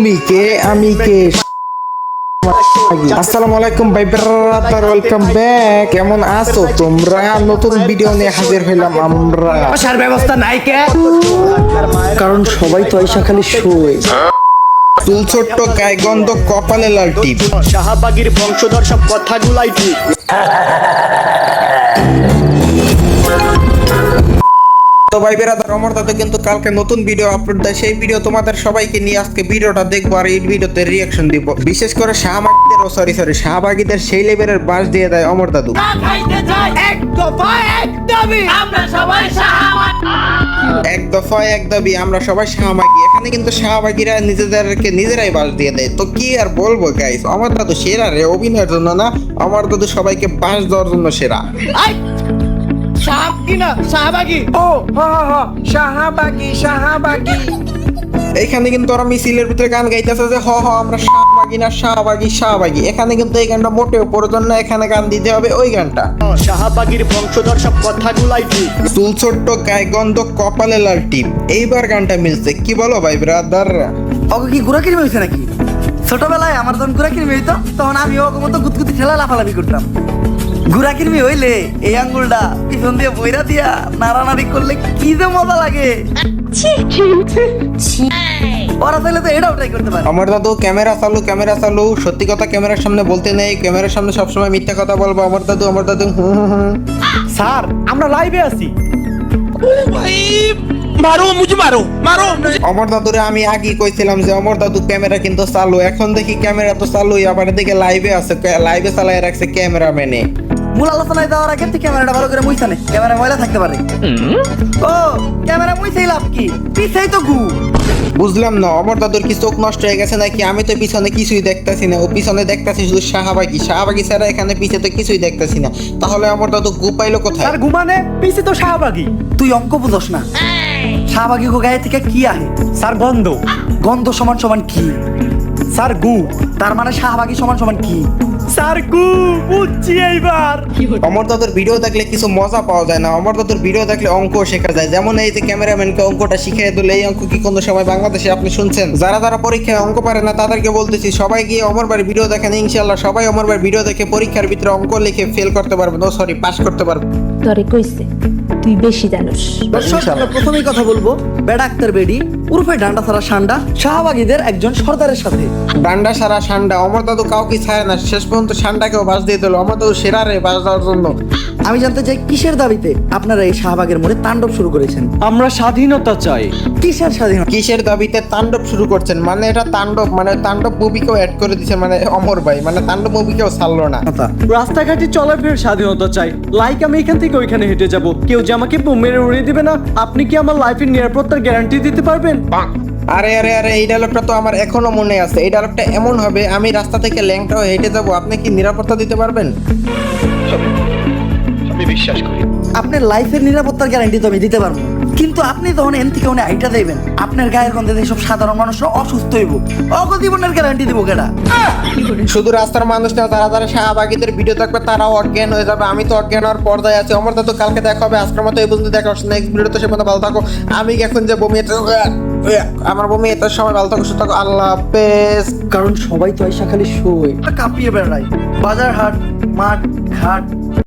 তুমি কে? আমি কে? আসসালামু আলাইকুম ভাই ব্রাদার ওয়েলকাম ব্যাক কেমন আছো তোমরা? নতুন ভিডিও নিয়ে হাজির হইলাম আমরা। বসার ব্যবস্থা নাই কে? কারণ সবাই তো আইসা খালি শুয়ে। চুল ছোট্ট গায়ে গন্ধ কপালে লাল টিপ। শাহবাগির বংশধর সব কথাগুলাই ঠিক। ভাই বেরাদার অমর দাদা কিন্তু কালকে নতুন ভিডিও আপলোড দেয় সেই ভিডিও তোমাদের সবাইকে নিয়ে আজকে ভিডিওটা দেখব আর এই ভিডিওতে রিয়াকশন দিব। বিশেষ করে শাহবাগীদের ও সরি সরি শাহবাগীদের সেই লেভেলের বাস দিয়ে দেয় অমর দাদু। এক দফা এক দাবি। আমরা সবাই শাহবাগী। এখানে কিন্তু শাহবাগীরা নিজেদেরকে নিজেরাই বাস দিয়ে দেয়। তো কি আর বলব গাইস আমার দাদু সেরা রে অভিনয়ের জন্য না? আমার দাদু সবাইকে বাস দেওয়ার জন্য সেরা। সাহাব কি না? শাহবাগি ও হ হ হ। শাহবাগি শাহবাগি এইখানে কিন্তু ওরা মিছিলের ভিতরে গান গাইতেছে যে হ হ আমরা শাহবাগী না শাহবাগী শাহবাগী এখানে কিন্তু এই গানটা মোটেও প্রয়োজন না এখানে গান দিতে হবে ওই গানটা। শাহবাগির বংশধর সব কথাগুলাই ঠিক। চুল ছোট্ট গায়ে গন্ধ কপালে লাল টিপ। এইবার গানটা মিলছে। কি বলো ভাই ব্রাদার ওকে কি গুড়া কিনে হয়েছে নাকি? ছোটবেলায় আমার যখন গুড়া কিনে হইতো তখন আমি ওকে মতো গুতগুতি ঠেলা লাফালাফি করতাম। গুড়া কিনবি হইলে এই আঙ্গুলটা পিছন দিয়ে বইরা দিয়া নাড়ানাড়ি করলে কি যে মজা লাগে। ওরা চাইলে তো এটাও ট্রাই করতে পারে। আমার দাদু ক্যামেরা চালু ক্যামেরা চালু। সত্যি কথা ক্যামেরার সামনে বলতে নেই। ক্যামেরার সামনে সবসময় মিথ্যা কথা বলব। আমার দাদু আমার দাদু। স্যার আমরা লাইভে আছি। অমর দাদুরে আমি আগেই কইছিলাম যে অমর দাদু ক্যামেরা কিন্তু চালু। এখন দেখি ক্যামেরা তো চালুই। আবার এদিকে লাইভে আছে লাইভে চালায় রাখছে ক্যামেরাম্যানে। মূল আলোচনায় যাওয়ার আগে তুই ক্যামেরাটা ভালো করে মুইছা নে। ক্যামেরা ময়লা থাকতে পারে। ও ক্যামেরা মুইছেই লাভ কি? পিছেই তো গু। বুঝলাম না অমর দাদুর কি চোখ নষ্ট হয়ে গেছে নাকি? আমি তো পিছনে কিছুই দেখতাছি না। ও পিছনে দেখতাছি শুধু শাহবাগি। শাহবাগি ছাড়া এখানে পিছে তো কিছুই দেখতাছি না। তাহলে অমর দাদু গু পাইলো কোথায়? স্যার ঘুমানে পিছে তো শাহবাগি। তুই অঙ্ক বুঝস না। শাহবাগি গো গায়ে থেকে কি আহে? স্যার গন্ধ। গন্ধ সমান সমান কি? স্যার গু। তার মানে শাহবাগি সমান সমান কি? স্যার গু বুঝছি এইবার। অমর দাদুর ভিডিও দেখলে কিছু মজা পাওয়া যায় না। অমর দাদুর ভিডিও দেখলে অঙ্ক শেখা যায়। যেমন এই যে ক্যামেরাম্যানকে অঙ্কটা শিখিয়ে দিলে এই অঙ্ক কি কোনো সময় বাংলাদেশে আপনি শুনছেন? যারা যারা পরীক্ষায় অঙ্ক পারে না তাদেরকে বলতেছি সবাই গিয়ে অমর ভাই ভিডিও দেখেন ইনশাল্লাহ সবাই অমর ভাই ভিডিও দেখে পরীক্ষার ভিতরে অঙ্ক লিখে ফেল করতে পারবেন ও সরি পাস করতে পারবেন তরে কইছে। তুই বেশি জানোস। প্রথমেই কথা বলব বেডাক্তার বেডি উর্ফে ডান্ডা সারা সান্ডা শাহবাগীদের একজন সর্দারের সাথে। ডান্ডা সারা সান্ডা অমর দাদু কাউকে ছায় না শেষ পর্যন্ত সান্ডাকেও বাস দিয়ে দিল অমর দাদু সেরা রে বাস দেওয়ার জন্য। আমি জানতে চাই কিসের দাবিতে আপনারা এই শাহবাগের মোড়ে তাণ্ডব শুরু করেছেন? আমরা স্বাধীনতা চাই। কিসের স্বাধীনতা? কিসের দাবিতে তাণ্ডব শুরু করছেন? মানে এটা তাণ্ডব মানে তাণ্ডব মুভিকেও অ্যাড করে দিচ্ছে মানে অমর ভাই মানে তাণ্ডব মুভিকেও ছাড়লো না। রাস্তাঘাটে চলাফেরার স্বাধীনতা চাই। লাইক আমি এখান থেকে ওইখানে হেঁটে যাব। কেউ যে আমাকে বোম মেরে উড়িয়ে দিবে না। আপনি কি আমার লাইফের নিরাপত্তার গ্যারান্টি দিতে পারবেন? আরে আরে আরে এই ডায়লগটা তো আমার এখনও মনে আছে। এই ডায়লগটা এমন হবে আমি রাস্তা থেকে ল্যাংটা হয়ে হেঁটে যাব। আপনি কি নিরাপত্তা দিতে পারবেন? আপনার লাইফের নিরাপত্তার গ্যারান্টি তো আমি দিতে পারব। কিন্তু আপনি তখন এন থেকে উনি আইটা দেবেন। আপনার গায়ের গন্ধে সব সাধারণ মানুষরা অসুস্থ হইব। অগজীবনের গ্যারান্টি দিব কেডা? শুধু রাস্তার মানুষ না যারা যারা শাহবাগীদের ভিডিও দেখবে তারাও অজ্ঞান হয়ে যাবে। আমি তো অজ্ঞান হওয়ার পর্দায় আছি। অমর তো কালকে দেখা হবে। আজকের মতো এই পর্যন্ত দেখা হচ্ছে। নেক্সট ভিডিও তো সে পর্যন্ত ভালো থাকো। আমি এখন যে বমি এটা আমার বমি এত সময় ভালো থাকো সুস্থ থাকো। আল্লাহ হাফেজ। কারণ সবাই তো আইসা খালি শুয়ে। কাঁপিয়ে বেড়ায়। বাজার হাট মাঠ ঘাট।